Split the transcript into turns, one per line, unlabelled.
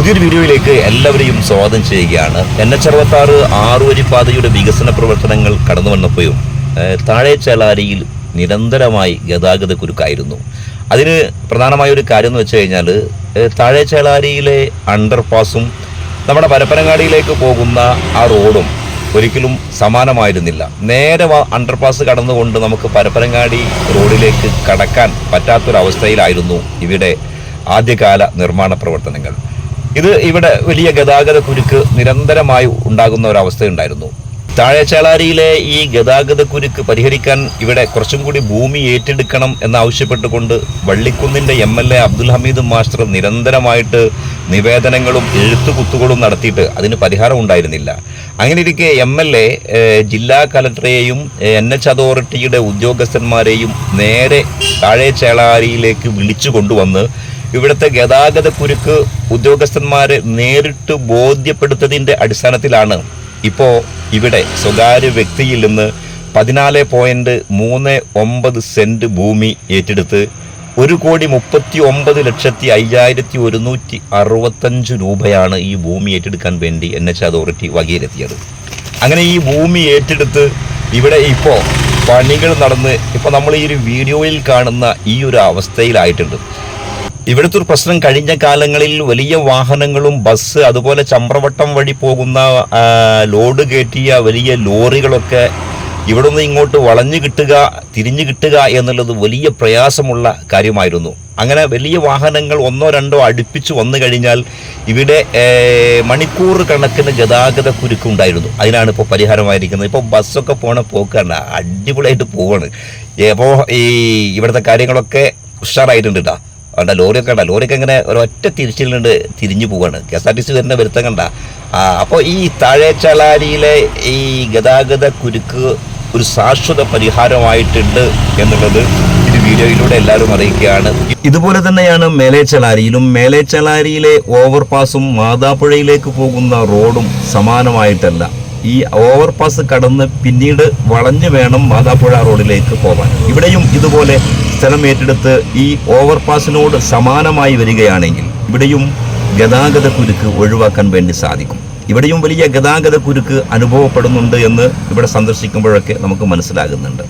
പുതിയൊരു വീഡിയോയിലേക്ക് എല്ലാവരെയും സ്വാഗതം ചെയ്യുകയാണ്. എൻ എച്ച് അറുപത്താറ് ആറുവരിപ്പാതയുടെ വികസന പ്രവർത്തനങ്ങൾ കടന്നു വന്നപ്പോഴും താഴെ ചേളാരിയിൽ നിരന്തരമായി ഗതാഗത കുരുക്കായിരുന്നു. അതിന് പ്രധാനമായ ഒരു കാര്യം എന്ന് വെച്ച് കഴിഞ്ഞാൽ താഴെ ചേളാരിയിലെ അണ്ടർപാസും നമ്മുടെ പരപ്പനങ്ങാടിയിലേക്ക് പോകുന്ന ആ റോഡും ഒരിക്കലും സമാനമായിരുന്നില്ല. നേരെ അണ്ടർപാസ് കടന്നുകൊണ്ട് നമുക്ക് പരപ്പനങ്ങാടി റോഡിലേക്ക് കടക്കാൻ പറ്റാത്തൊരവസ്ഥയിലായിരുന്നു ഇവിടെ ആദ്യകാല നിർമ്മാണ പ്രവർത്തനങ്ങൾ. ഇത് ഇവിടെ വലിയ ഗതാഗത കുരുക്ക് നിരന്തരമായി ഉണ്ടാകുന്ന ഒരവസ്ഥയുണ്ടായിരുന്നു താഴെച്ചേളാരിയിലെ ഈ ഗതാഗത കുരുക്ക് പരിഹരിക്കാൻ ഇവിടെ കുറച്ചും കൂടി ഭൂമി ഏറ്റെടുക്കണം എന്നാവശ്യപ്പെട്ടുകൊണ്ട് വള്ളിക്കുന്നിന്റെ M L A Abdul Hameed master നിരന്തരമായിട്ട് നിവേദനങ്ങളും എഴുത്തുകുത്തുകളും നടത്തിയിട്ട് അതിന് പരിഹാരം ഉണ്ടായിരുന്നില്ല. അങ്ങനെ ഇരിക്കെ എം എൽ എ ജില്ലാ കലക്ടറെയും എൻ എച്ച് അതോറിറ്റിയുടെ ഉദ്യോഗസ്ഥന്മാരെയും നേരെ താഴെച്ചേളാരിയിലേക്ക് വിളിച്ചു കൊണ്ടുവന്ന് ഇവിടുത്തെ ഗതാഗത കുരുക്ക് ഉദ്യോഗസ്ഥന്മാരെ നേരിട്ട് ബോധ്യപ്പെടുത്തതിന്റെ അടിസ്ഥാനത്തിലാണ് ഇപ്പോൾ ഇവിടെ സ്വകാര്യ വ്യക്തിയിൽ നിന്ന് പതിനാല് പോയിന്റ് മൂന്ന് ഒമ്പത് സെന്റ് ഭൂമി ഏറ്റെടുത്ത് ഒരു കോടി മുപ്പത്തി ഒമ്പത് ലക്ഷത്തി അയ്യായിരത്തി ഒരുന്നൂറ്റി അറുപത്തഞ്ച് രൂപയാണ് ഈ ഭൂമി ഏറ്റെടുക്കാൻ വേണ്ടി എൻ എച്ച് അതോറിറ്റി വകയിലെത്തിയത്. അങ്ങനെ ഈ ഭൂമി ഏറ്റെടുത്ത് ഇവിടെ ഇപ്പോൾ പണികൾ നടന്ന് ഇപ്പോൾ നമ്മൾ ഈ ഒരു വീഡിയോയിൽ കാണുന്ന ഈ ഒരു അവസ്ഥയിലായിട്ടുണ്ട്. ഇവിടുത്തെ ഒരു പ്രശ്നം കഴിഞ്ഞ കാലങ്ങളിൽ വലിയ വാഹനങ്ങളും ബസ് അതുപോലെ ചമ്രവട്ടം വഴി പോകുന്ന ലോഡ് കയറ്റിയ വലിയ ലോറികളൊക്കെ ഇവിടെ നിന്ന് ഇങ്ങോട്ട് വളഞ്ഞു കിട്ടുക തിരിഞ്ഞു കിട്ടുക എന്നുള്ളത് വലിയ പ്രയാസമുള്ള കാര്യമായിരുന്നു. അങ്ങനെ വലിയ വാഹനങ്ങൾ ഒന്നോ രണ്ടോ അടുപ്പിച്ച് വന്നു കഴിഞ്ഞാൽ ഇവിടെ മണിക്കൂർ കണക്കിന് ഗതാഗത കുരുക്കുണ്ടായിരുന്നു അതിനാണ് ഇപ്പോൾ പരിഹാരമായിരിക്കുന്നത്. ഇപ്പോൾ ബസ്സൊക്കെ പോണ പോക്കാണ് അടിപൊളിയായിട്ട് പോവാണ്. അപ്പോൾ ഈ ഇവിടുത്തെ കാര്യങ്ങളൊക്കെ ഉഷാറായിട്ടുണ്ട് കേട്ടോ കണ്ട ലോറിയൊക്കെ കണ്ട ലോറിയൊക്കെ ഇങ്ങനെ ഒരൊറ്റ തിരിച്ചിലുണ്ട് തിരിഞ്ഞു പോവാണ്. K S R T C വരുന്ന വരുത്തം കണ്ട. അപ്പോൾ ഈ താഴെ ചളാരിയിലെ ഈ ഗതാഗത കുരുക്ക് ഒരു ശാശ്വത പരിഹാരമായിട്ടുണ്ട് എന്നുള്ളത് ഈ വീഡിയോയിലൂടെ എല്ലാവരും അറിയിക്കുകയാണ്. ഇതുപോലെ തന്നെയാണ് മേലേച്ചലാരിയിലും മേലേച്ചലാരിയിലെ ഓവർപാസും മാതാപ്പുഴയിലേക്ക് പോകുന്ന റോഡും സമാനമായിട്ടല്ല. ഈ ഓവർപാസ് കടന്ന് പിന്നീട് വളഞ്ഞു വേണം മാതാപ്പുഴ റോഡിലേക്ക് പോകാൻ. ഇവിടെയും ഇതുപോലെ സ്ഥലം ഏറ്റെടുത്ത് ഈ ഓവർപാസിനോട് സമാനമായി വരികയാണെങ്കിൽ ഇവിടെയും ഗതാഗത കുരുക്ക് ഒഴിവാക്കാൻ വേണ്ടി സാധിക്കും. ഇവിടെയും വലിയ ഗതാഗത കുരുക്ക് അനുഭവപ്പെടുന്നുണ്ട് എന്ന് ഇവിടെ സന്ദർശിക്കുമ്പോഴൊക്കെ നമുക്ക് മനസ്സിലാകുന്നുണ്ട്.